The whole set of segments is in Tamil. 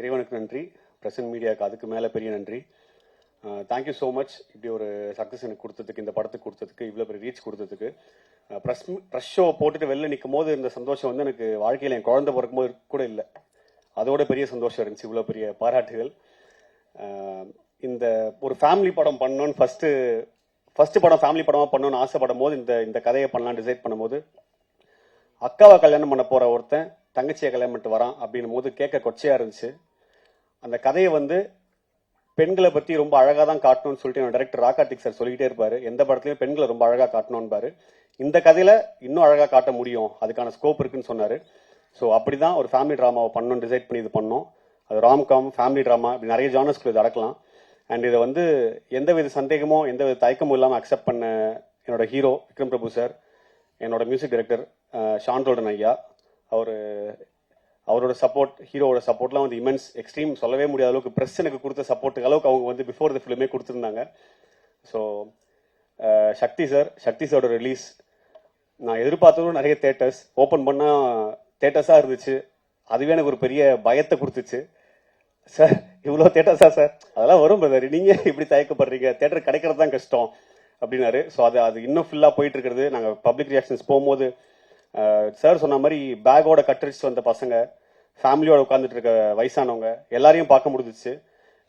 இறைவனுக்கு நன்றி. பிரசன்ட் மீடியாவுக்கு அதுக்கு மேலே பெரிய நன்றி. தேங்க்யூ ஸோ மச் இப்படி ஒரு சக்ஸஸ் எனக்கு கொடுத்ததுக்கு இந்த படத்துக்கு கொடுத்ததுக்கு இவ்வளோ பெரிய ரீச் கொடுத்ததுக்கு. ப்ரெஸ் ப்ரெஷ் ஷோ போட்டுட்டு வெளில நிற்கும் போது இருந்த சந்தோஷம் வந்து எனக்கு வாழ்க்கையில் என் குழந்தை பிறக்கும்போது கூட இல்லை. அதோட பெரிய சந்தோஷம் இருந்துச்சு இவ்வளோ பெரிய பாராட்டுகள். இந்த ஒரு ஃபேமிலி படம் பண்ணோன்னு ஃபஸ்ட்டு ஃபஸ்ட்டு படம் ஃபேமிலி படமாக பண்ணோன்னு ஆசைப்படும் போது இந்த இந்த கதையை பண்ணலாம் டிசைட் பண்ணும்போது அக்காவை கல்யாணம் பண்ண போகிற ஒருத்தன் தங்கச்சியை கல்யாணம் பண்ணிட்டு வரான் அப்படின்னும் போது கேட்க கொச்சையாக இருந்துச்சு. அந்த கதையை வந்து பெண்களை பத்தி ரொம்ப அழகாக தான் காட்டணும்னு சொல்லிட்டு என்னோட டைரக்டர் ராகார்த்திக் சார் சொல்லிக்கிட்டே இருப்பாரு. எந்த படத்துலையும் பெண்களை ரொம்ப அழகாக காட்டணும்பாரு. இந்த கதையில இன்னும் அழகாக காட்ட முடியும். அதுக்கான ஸ்கோப் இருக்குன்னு சொன்னாரு. ஸோ அப்படி தான் ஒரு ஃபேமிலி ட்ராமாவை பண்ணணும்னு டிசைட் பண்ணி இது பண்ணோம். அது ராம்காம் ஃபேமிலி ட்ராமா இப்படி நிறைய ஜானர்ஸ்க்கு இது அடக்கலாம் அண்ட் இதை வந்து எந்த வித சந்தேகமோ எந்தவித தயக்கமும் இல்லாமல் அக்செப்ட் பண்ண என்னோட ஹீரோ விக்ரம் பிரபு சார் என்னோட மியூசிக் டைரக்டர் ஷான்டோல்டன் ஐயா அவர் அவரோட சப்போர்ட் ஹீரோவோட சப்போர்ட்லாம் வந்து இமென்ஸ் எக்ஸ்ட்ரீம் சொல்லவே முடியாத அளவுக்கு ப்ரெஸ் எனக்கு கொடுத்த சப்போர்ட்டுக்கு அளவுக்கு அவங்க வந்து பிஃபோர் த ஃபிலிமே கொடுத்துருந்தாங்க. ஸோ சக்தி சார் சக்தி சாரோட ரிலீஸ் நான் எதிர்பார்த்ததும் நிறைய தேட்டர்ஸ் ஓப்பன் பண்ணால் தேட்டர்ஸாக இருந்துச்சு. அதுவே எனக்கு ஒரு பெரிய பயத்தை கொடுத்துச்சு. சார் இவ்வளோ தேட்டர்ஸா சார் அதெல்லாம் வரும் பிரதர் நீங்கள் இப்படி தயக்கப்படுறீங்க? தேட்டர் கிடைக்கிறது தான் கஷ்டம் அப்படின்னாரு. ஸோ அது அது இன்னும் ஃபுல்லாக போயிட்டு இருக்கிறது. நாங்கள் பப்ளிக் ரியாக்ஷன்ஸ் போகும்போது சார் சொன்ன மாதிரி பேக்கோட கட்டடிச்சு வந்த பசங்க ஃபேமிலியோட உட்காந்துட்டு இருக்க வயசானவங்க எல்லாரையும் பார்க்க முடிஞ்சிச்சு.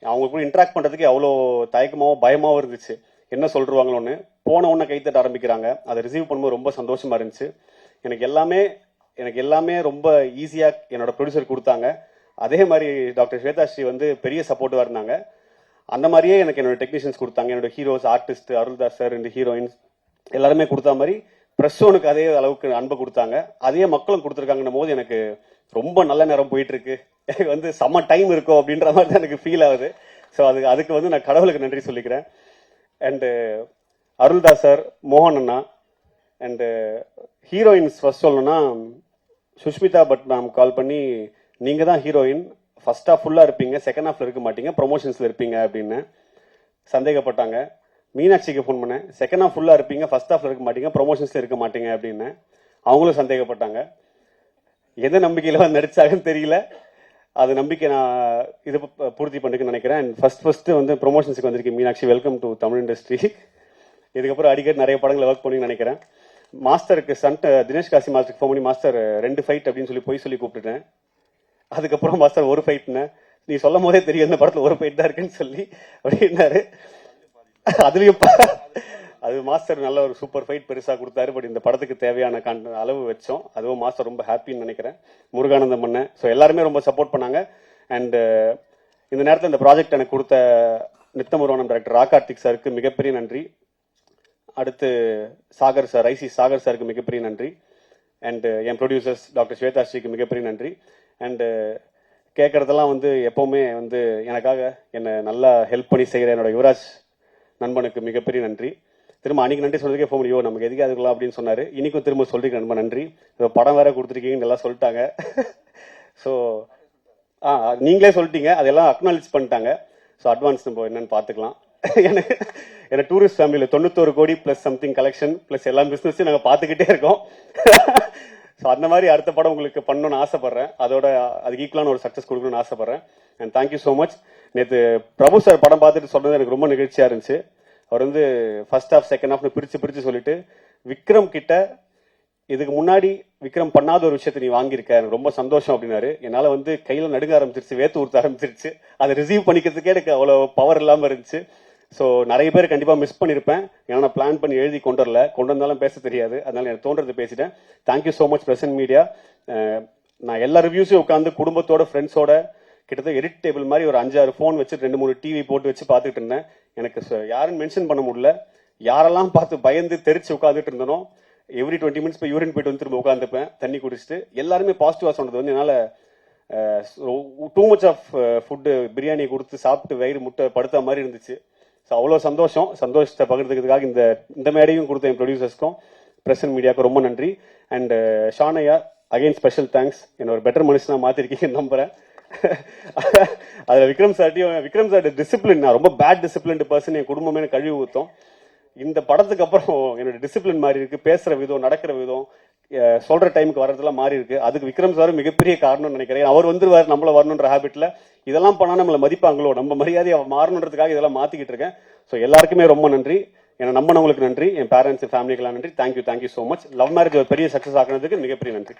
அவங்க கூட இன்ட்ராக்ட் பண்ணுறதுக்கு அவ்வளோ தயக்கமாகவும் பயமாகவும் இருந்துச்சு. என்ன சொல்லிருவாங்களோன்னு போன உடனே கைத்தட்ட ஆரம்பிக்கிறாங்க. அதை ரிசீவ் பண்ணும்போது ரொம்ப சந்தோஷமாக இருந்துச்சு. எனக்கு எல்லாமே எனக்கு எல்லாமே ரொம்ப ஈஸியாக என்னோட ப்ரொடியூசர் கொடுத்தாங்க. அதே மாதிரி டாக்டர் ஸ்வேதா ஸ்ரீ வந்து பெரிய சப்போர்ட்டாக இருந்தாங்க. அந்த மாதிரியே எனக்கு என்னோட டெக்னீஷியன்ஸ் கொடுத்தாங்க. என்னோட ஹீரோஸ் ஆர்டிஸ்ட் அருள்தாஸ் சார் ரெண்டு ஹீரோயின்ஸ் எல்லாருமே கொடுத்த மாதிரி ப்ரெஸ்ஸோனுக்கு அதே அளவுக்கு அன்பை கொடுத்தாங்க. அதே மக்களும் கொடுத்துருக்காங்கன்னும் போது எனக்கு ரொம்ப நல்ல நேரம் போயிட்டு இருக்கு எனக்கு வந்து செம்ம டைம் இருக்கும் அப்படின்ற மாதிரி தான் எனக்கு ஃபீல் ஆகுது. ஸோ அது அதுக்கு வந்து நான் கடவுளுக்கு நன்றி சொல்லிக்கிறேன். அண்டு அருள்தாஸ் சார் மோகன் அண்ணா அண்டு ஹீரோயின்ஸ் ஃபர்ஸ்ட் சொல்லணும்னா சுஷ்மிதா பட் மேம் கால் பண்ணி நீங்கள் தான் ஹீரோயின் ஃபர்ஸ்ட் ஹாஃப் ஃபுல்லாக இருப்பீங்க செகண்ட் ஹாஃபில் இருக்க மாட்டீங்க ப்ரொமோஷன்ஸில் இருப்பீங்க அப்படின்னு சந்தேகப்பட்டாங்க. மீனாட்சிக்கு ஃபோன் பண்ணேன். செகண்ட் ஹாஃப் ஃபுல்லாக இருப்பீங்க ஃபர்ஸ்ட் ஹாஃபில் இருக்க மாட்டீங்க ப்ரொமோஷன்ஸில் இருக்க மாட்டீங்க அப்படின்னு. அவங்களும் சந்தேகப்பட்டாங்க. எந்த நம்பிக்கையில் வந்து நடிச்சாங்கன்னு தெரியல. அது நம்பிக்கை நான் இது ப- பூர்த்தி பண்ணிக்க நினைக்கிறேன். அண்ட் ஃபர்ஸ்ட் ஃபஸ்ட்டு வந்து ப்ரொமோஷன்ஸுக்கு வந்திருக்கேன். Meenakshi welcome to Tamil industry இதுக்கப்புறம் அடிக்கடி நிறைய படங்களை ஒர்க் பண்ணி நினைக்கிறேன். மாஸ்டருக்கு சண்டை தினேஷ் காசி மாஸ்டருக்கு ஃபோன் பண்ணி மாஸ்டர் ரெண்டு ஃபைட் அப்படின்னு சொல்லி போய் சொல்லி கூப்பிட்டுட்டேன். அதுக்கப்புறம் மாஸ்டர் ஒரு ஃபைட்னு நீ சொல்லும் போதே தெரியும் இந்த படத்தில் ஒரு ஃபைட் தான் இருக்குன்னு சொல்லி அப்படின்னாரு. அதுலயும் அது மாஸ்டர் நல்ல ஒரு சூப்பர் ஃபைட் பெருசா கொடுத்தாரு பட் இந்த படத்துக்கு தேவையான காண்ட அளவு வச்சோம். அதுவும் மாஸ்டர் ரொம்ப ஹாப்பின்னு நினைக்கிறேன். முருகானந்தம் அண்ணன். ஸோ எல்லாருமே ரொம்ப சப்போர்ட் பண்ணாங்க. அண்ட் இந்த நேரத்தில் இந்த ப்ராஜெக்ட் எனக்கு கொடுத்த நித்தமருவான டேரக்டர் ரா ராகார்த்திக் சாருக்கு மிகப்பெரிய நன்றி. அடுத்து சாகர் சார் ஐசி சாகர் சாருக்கு மிகப்பெரிய நன்றி. அண்டு என் ப்ரொடியூசர்ஸ் டாக்டர் ஸ்வேதா ஸ்ரீக்கு மிகப்பெரிய நன்றி. அண்டு கேட்குறதெல்லாம் வந்து எப்போவுமே வந்து எனக்காக என்னை நல்லா ஹெல்ப் பண்ணி செய்கிற என்னோட யுவராஜ் நண்பனுக்கு மிகப்பெரிய நன்றி. திரும்ப அன்னைக்கு நன்றி சொல்றதுக்கே போக முடியும் நமக்கு எதுக்கு அதுக்கலாம் அப்படின்னு சொன்னாரு. இன்னைக்கும் திரும்ப சொல்லிருக்கேன் நண்பன் நன்றி. இப்போ படம் வேற கொடுத்துருக்கீங்கன்னு எல்லாம் சொல்லிட்டாங்க. ஸோ ஆ நீங்களே சொல்லிட்டீங்க. அதெல்லாம் அக்னாலேஜ் பண்ணிட்டாங்க. ஸோ அட்வான்ஸ் நம்ம என்னன்னு பார்த்துக்கலாம். எனக்கு ஏன்னா டூரிஸ்ட் ஃபேமிலியில் தொண்ணூத்தோரு கோடி ப்ளஸ் சம்திங் கலெக்ஷன் ப்ளஸ் எல்லா பிஸ்னஸையும் நாங்கள் பார்த்துக்கிட்டே இருக்கோம். ஸோ அந்த மாதிரி அடுத்த படம் உங்களுக்கு பண்ணணும்னு ஆசைப்பட்றேன். அதோட அதுக்கு ஈக்குவலான ஒரு சக்ஸஸ் கொடுக்கணும்னு ஆசைப்பட்றேன். அண்ட் தேங்க்யூ ஸோ மச் நேற்று பிரபு சார் படம் பார்த்துட்டு சொன்னது எனக்கு ரொம்ப நிகழ்ச்சியாக இருந்துச்சு. அவர் வந்து ஃபர்ஸ்ட் ஹாஃப் செகண்ட் ஹாஃப்னு பிரித்து பிரித்து சொல்லிட்டு விக்ரம் கிட்ட இதுக்கு முன்னாடி விக்ரம் பண்ணாத ஒரு விஷயத்தை நீ வாங்கியிருக்க. எனக்கு ரொம்ப சந்தோஷம் அப்படின்னாரு. என்னால் வந்து கையில் நடுங்க ஆரம்பிச்சிருச்சு வேத்து ஊர்த்த ஆரம்பிச்சிருச்சு. அதை ரிசீவ் பண்ணிக்கிறதுக்கே எனக்கு அவ்வளோ பவர் இல்லாமல் இருந்துச்சு. ஸோ நிறைய பேர் கண்டிப்பாக மிஸ் பண்ணியிருப்பேன் ஏன்னா நான் பிளான் பண்ணி எழுதி கொண்டு வரல. கொண்டு வந்தாலும் பேச தெரியாது. அதனால எனக்கு தோன்றது பேசிட்டேன். Thank you so much present media நான் எல்லா ரிவ்யூஸையும் உட்காந்து குடும்பத்தோட ஃப்ரெண்ட்ஸோட கிட்டத்தட்ட எடிட் டேபிள் மாதிரி ஒரு அஞ்சாறு ஃபோன் வச்சு ரெண்டு மூணு டிவி போட்டு வச்சு பார்த்துட்டு இருந்தேன். எனக்கு யாரும் மென்ஷன் பண்ண முடியல. யாரெல்லாம் பார்த்து பயந்து தெரிச்சு உட்காந்துட்டு இருந்தனோ எவ்ரி டுவெண்ட்டி மினிட்ஸ் போய் யூரின் போயிட்டு வந்து திரும்ப உட்காந்துப்பேன் தண்ணி குடிச்சிட்டு எல்லாருமே பாசிட்டிவாக சொன்னது வந்து என்னால் too much of food biryani கொடுத்து சாப்பிட்டு வயிறு முட்டை படுத்த மாதிரி இருந்துச்சு. ஸோ அவ்வளோ சந்தோஷம். சந்தோஷத்தை பகிர்ந்துக்கிறதுக்காக இந்த இந்த மேடையும் கொடுத்த என் ப்ரொடியூசர்ஸ்க்கும் பிரசன்ட் மீடியாவுக்கு ரொம்ப நன்றி. And uh, Shanaya again special thanks என்ன ஒரு பெட்டர் மனுஷனாக மாற்றிருக்கீங்கன்னு நம்புறேன். அதில் விக்ரம் சார்ட்டையும் விக்ரம் சார்ட் டிசிப்ளின் நான் ரொம்ப பேட் டிசிப்ளின்டு பர்சன் என் குடும்பமே கழுவி ஊத்தும். இந்த படத்துக்கு அப்புறம் என்னோட டிசிப்ளின் மாதிரி இருக்கு. பேசுற விதம் நடக்கிற விதம் அஹ், சொல்ற டைமுக்கு வர்றதெல்லாம் மாறி இருக்கு. அதுக்கு விக்ரம் சார் மிகப்பெரிய காரணம்னு நினைக்கிறேன். அவர் வந்துருவார் நம்மள வரணுன்ற ஹாபிட்ல இதெல்லாம் பண்ணா நம்மளை மதிப்பாங்களோ? நம்ம மரியாதையை மாறணுன்றதுக்காக இதெல்லாம் மாத்திக்கிட்டு இருக்கேன். ஸோ எல்லாருக்குமே ரொம்ப நன்றி. என்னை நம்பினவங்களுக்கு நன்றி. என் பேரண்ட்ஸ் ஃபேமிலிக்கெல்லாம் நன்றி. Thank you thank you so much love marriage ஒரு பெரிய சக்ஸஸ் ஆகினதுக்கு மிகப்பெரிய நன்றி.